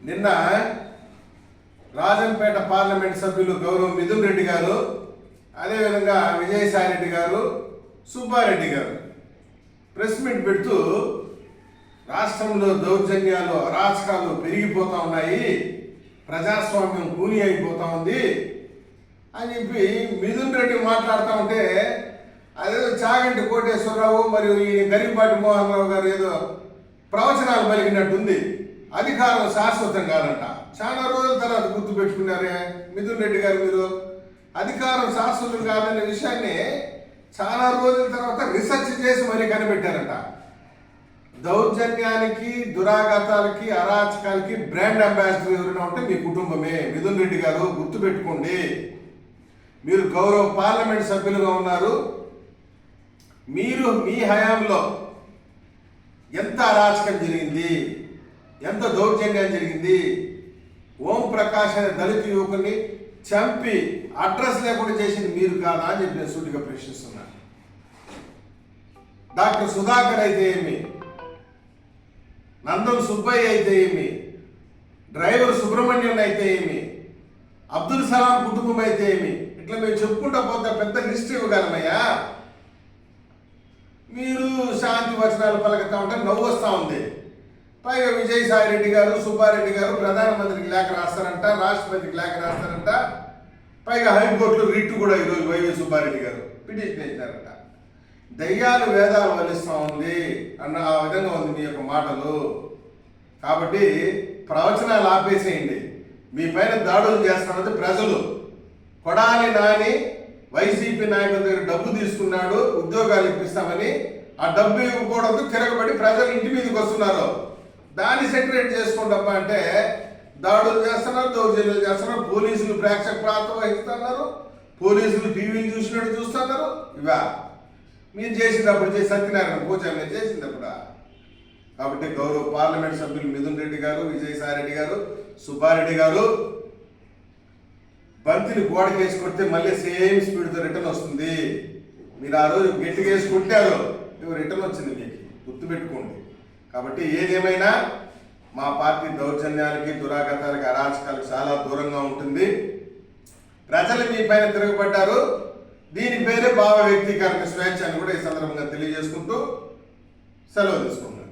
నిన్న రాజంపేట పార్లమెంట్ సభ్యులు గౌరవ మిథున్ రెడ్డి గారు అదేవిధంగా విజయసాయి రెడ్డి గారు సుబ్బారెడ్డి గారు ప్రెస్ మీట్ పెడుతూ రాష్ట్రంలో దౌర్జన్యాలు అరాచకాలు పెరిగిపోతూ ఉన్నాయి ప్రజాస్వామ్యం కూని అయిపోతూ ఉంది అని చెప్పి మిథున్ రెడ్డి మాట్లాడుతూ ఉంటే అదేదో చాగంటి కోటేశ్వరరావు మరియు ఈ గరిపాటి మోహన్ రావు గారు ఏదో ప్రవచనాలు పలికినట్టుంది. అధికారం శాశ్వతం కాదంట. చాలా రోజుల తర్వాత గుర్తు పెట్టుకున్నారే మిథున్ రెడ్డి గారు మీరు. అధికారం శాశ్వతం కాదనే విషయాన్ని చాలా రోజుల తర్వాత రీసెర్చ్ చేసి మరీ కనిపెట్టారంట. దౌర్జన్యానికి దురాఘాతాలకి అరాచకాలకి బ్రాండ్ అంబాసిడర్ ఎవరైనా ఉంటే మీ కుటుంబమే. మిథున్ రెడ్డి గారు గుర్తుపెట్టుకోండి మీరు గౌరవ పార్లమెంట్ సభ్యులుగా ఉన్నారు. మీరు మీ హయాంలో ఎంత అరాచకం జరిగింది? ఎంత దౌర్జన్యం జరిగింది? ఓం ప్రకాష్ అనే దళిత యువకుని చంపి అడ్రస్ లేకుండా చేసింది మీరు కాదా అని చెప్పి నేను సూటిగా ప్రశ్నిస్తున్నాను డాక్టర్ సుధాకర్ అయితే ఏమి? నందం సుబ్బయ్య అయితే ఏమి? డ్రైవర్ సుబ్రహ్మణ్యం అయితే ఏమి? అబ్దుల్ సలాం కుటుంబం అయితే ఏమి? ఇట్లా మేము చెప్పుకుంటా పోతే పెద్ద లిస్ట్ ఇవ్వగలమయ్యా. మీరు శాంతి వచనాలు పలకతా ఉంటే నవ్వు వస్తూ ఉంది. పైగా విజయసాయి రెడ్డి గారు సుబ్బారెడ్డి గారు ప్రధానమంత్రికి లేఖ రాస్తారంట రాష్ట్రపతికి లేఖ రాస్తారంట. పైగా హైకోర్టులో రిట్టు కూడా ఈరోజు వైవి సుబ్బారెడ్డి గారు పిటిషన్ వేసినారంట దయ్యాలు వేదాలు వలిస్తూ ఉంది అన్న ఆ విధంగా ఉంది మీ యొక్క మాటలు. కాబట్టి ప్రవచనాలు ఆపేసేయండి. మీ పైన దాడులు చేస్తున్నది ప్రజలు. కొడాలి నాని వైసీపీ నాయకుల దగ్గర డబ్బు తీసుకున్నాడు ఉద్యోగాలు ఇప్పిస్తామని ఆ డబ్బు ఇవ్వకూడదు తిరగబడి ప్రజలు ఇంటి మీదకి వస్తున్నారు. దాన్ని సెటరేట్ చేసుకోండమ్మా అంటే దాడులు చేస్తున్నారు దౌర్జన్యాలు చేస్తున్నారు పోలీసులు ప్రేక్షక ప్రాంతం వహిస్తున్నారు పోలీసులు టీవీని చూసినట్టు చూస్తున్నారు. ఇవా మీరు చేసినప్పుడు చేసి సత్యనారాయణ పూజ మీరు చేసినప్పుడు కాబట్టి గౌరవ పార్లమెంట్ సభ్యులు మిథున్ రెడ్డి గారు విజయసాయిరెడ్డి గారు సుబ్బారెడ్డి గారు బంతిని గోడకేసి కొడితే మళ్ళీ సేమ్ స్పీడ్తో రిటర్న్ వస్తుంది. మీరు ఆ రోజు గట్టిగా వేసి కొట్టారు ఇవి రిటర్న్ వచ్చింది మీకు. గుర్తుపెట్టుకోండి. కాబట్టి ఏదేమైనా మా పార్టీ దౌర్జన్యాలకి దురాగతాలకి అరాచకాలకు చాలా దూరంగా ఉంటుంది. ప్రజలు మీ పైన తిరగబడ్డారు. దీని పేరే భావ వ్యక్తీకరణ స్వేచ్ఛ అని కూడా ఈ సందర్భంగా తెలియజేసుకుంటూ సెలవు తీసుకుంటున్నాను.